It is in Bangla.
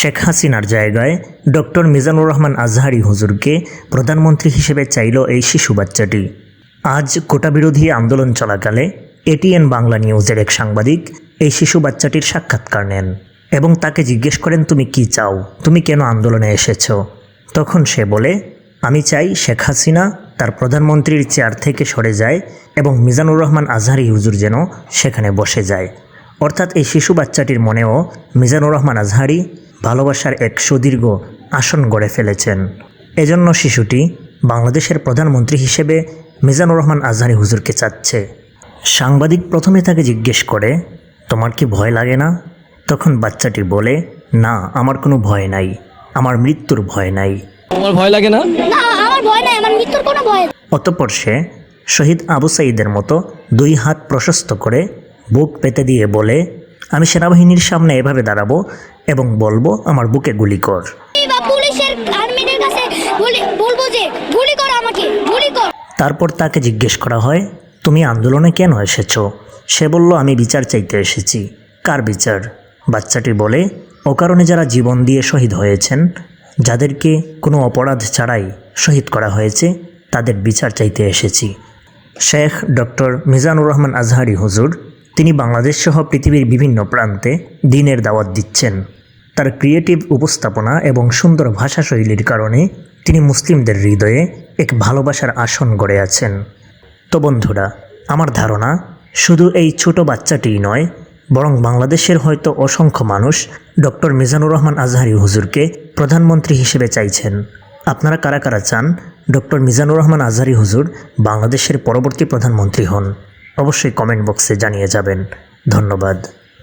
শেখ হাসিনার জায়গায় ডক্টর মিজানুর রহমান আজহারি হুজুরকে প্রধানমন্ত্রী হিসেবে চাইল এই শিশু বাচ্চাটি। আজ কোটা বিরোধী আন্দোলন চলাকালে এটিএন বাংলা নিউজের এক সাংবাদিক এই শিশু বাচ্চাটির সাক্ষাৎকার নেন এবং তাকে জিজ্ঞেস করেন, তুমি কি চাও? তুমি কেন আন্দোলনে এসেছ? তখন সে বলে, আমি চাই শেখ হাসিনা তার প্রধানমন্ত্রীর চেয়ার থেকে সরে যায় এবং মিজানুর রহমান আজহারি হুজুর যেন সেখানে বসে যায়। অর্থাৎ এই শিশু বাচ্চাটির মনেও মিজানুর রহমান আজহারি ভালোবাসার এক সুদীর্ঘ আসন গড়ে ফেলেছেন। এজন্য শিশুটি বাংলাদেশের প্রধানমন্ত্রী হিসেবে মিজানুর রহমান আজহারি হুজুরকে চাচ্ছে। সাংবাদিক প্রথমে তাকে জিজ্ঞেস করে তোমার কি ভয় লাগে না? তখন বাচ্চাটি বলে না আমার কোনো ভয় নাই আমার মৃত্যুর ভয় নাই। তোমার ভয় লাগে না? না আমার ভয় নাই আমার মৃত্যুর কোনো ভয় অতঃপর সে শহীদ আবু সাইদের মতো দুই হাত প্রশস্ত করে বুক পেতে দিয়ে বলে আমি সেনাবাহিনীর সামনে এভাবে দাঁড়াবো এবং বলব আমার বুকে গুলি কর। তারপর তাকে জিজ্ঞেস করা হয় তুমি আন্দোলনে কেন এসেছ? সে বলল আমি বিচার চাইতে এসেছি। কার বিচার? বাচ্চাটি বলে ও কারণে যারা জীবন দিয়ে শহীদ হয়েছেন যাদেরকে কোনো অপরাধ ছাড়াই শহীদ করা হয়েছে তাদের বিচার চাইতে এসেছি। শেখ ডক্টর মিজানুর রহমান আজহারি হুজুর তিনি বাংলাদেশ সহ পৃথিবীর বিভিন্ন প্রান্তে দিনের দাওয়াত দিচ্ছেন। তার ক্রিয়েটিভ উপস্থাপনা এবং সুন্দর ভাষাশৈলীর কারণে তিনি মুসলিমদের হৃদয়ে এক ভালোবাসার আসন গড়ে আছেন। তো বন্ধুরা, আমার ধারণা, শুধু এই ছোট বাচ্চাটিই নয়, বরং বাংলাদেশের হয়তো অসংখ্য মানুষ ডক্টর মিজানুর রহমান আজহারি হুজুরকে প্রধানমন্ত্রী হিসেবে চাইছেন। আপনারা কারা কারা চান ডক্টর মিজানুর রহমান আজহারি হুজুর বাংলাদেশের পরবর্তী প্রধানমন্ত্রী হন? অবশ্যই কমেন্ট বক্সে জানিয়ে যাবেন। ধন্যবাদ।